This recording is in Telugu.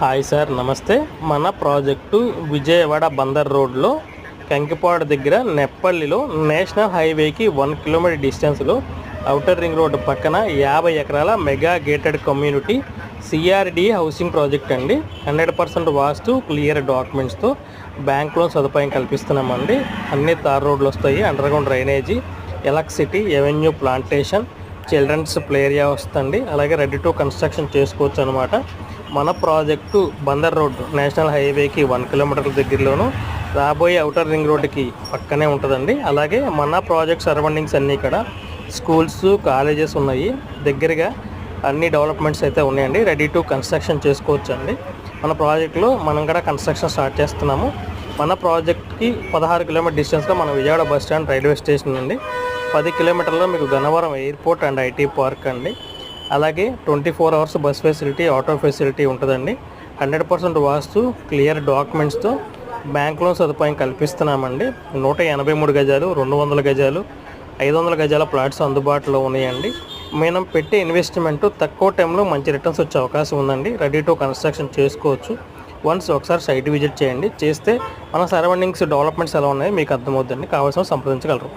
హాయ్ సార్ నమస్తే. మన ప్రాజెక్టు విజయవాడ బందర్ రోడ్లో కంకిపాడు దగ్గర నెప్పల్లిలో నేషనల్ హైవేకి వన్ కిలోమీటర్ డిస్టెన్స్లో అవుటర్ రింగ్ రోడ్డు పక్కన యాభై ఎకరాల mega gated community CRD housing project అండి. హండ్రెడ్ పర్సెంట్ వాస్తు క్లియర్ డాక్యుమెంట్స్తో బ్యాంక్ లోన్ సదుపాయం కల్పిస్తున్నామండి. అన్ని తార్ రోడ్లు వస్తాయి underground drainage electricity avenue plantation children's play area వస్తుంది అలాగే రెడీ టు కన్స్ట్రక్షన్ చేసుకోవచ్చు అనమాట మన ప్రాజెక్టు బందర్ రోడ్ నేషనల్ హైవేకి వన్ కిలోమీటర్ల దగ్గరలోను రాబోయే అవుటర్ రింగ్ రోడ్డుకి పక్కనే ఉంటుందండి. అలాగే మన ప్రాజెక్ట్ సరౌండింగ్స్ అన్నీ ఇక్కడ స్కూల్స్ కాలేజెస్ ఉన్నాయి. దగ్గరగా అన్ని డెవలప్మెంట్స్ అయితే ఉన్నాయండి. రెడీ టు కన్స్ట్రక్షన్ చేసుకోవచ్చు అండి మన ప్రాజెక్ట్లో మనం కూడా కన్స్ట్రక్షన్ స్టార్ట్ చేస్తున్నాము. మన ప్రాజెక్ట్కి పదహారు కిలోమీటర్ డిస్టెన్స్లో మన Vijayawada bus stand railway station అండి. పది కిలోమీటర్లో మీకు Gannavaram airport and IT park అండి. అలాగే twenty four hours bus facility auto facility ఉంటుందండి. హండ్రెడ్ పర్సెంట్ వాస్తు క్లియర్ డాక్యుమెంట్స్తో బ్యాంక్ లోన్ సదుపాయం కల్పిస్తున్నామండి. నూట ఎనభై మూడు గజాలు రెండు వందల గజాలు ఐదు వందల గజాల ప్లాట్స్ అందుబాటులో ఉన్నాయండి. మనం పెట్టే ఇన్వెస్ట్మెంట్ తక్కువ టైంలో మంచి రిటర్న్స్ వచ్చే అవకాశం ఉందండి. రెడీ టు కన్స్ట్రక్షన్ చేసుకోవచ్చు. వన్స్ ఒకసారి సైట్ విజిట్ చేయండి. చేస్తే మన సరౌండింగ్స్ డెవలప్మెంట్స్ ఎలా ఉన్నాయో మీకు అర్థమవుతుందండి. కావాల్సిన సంప్రదించగలరు.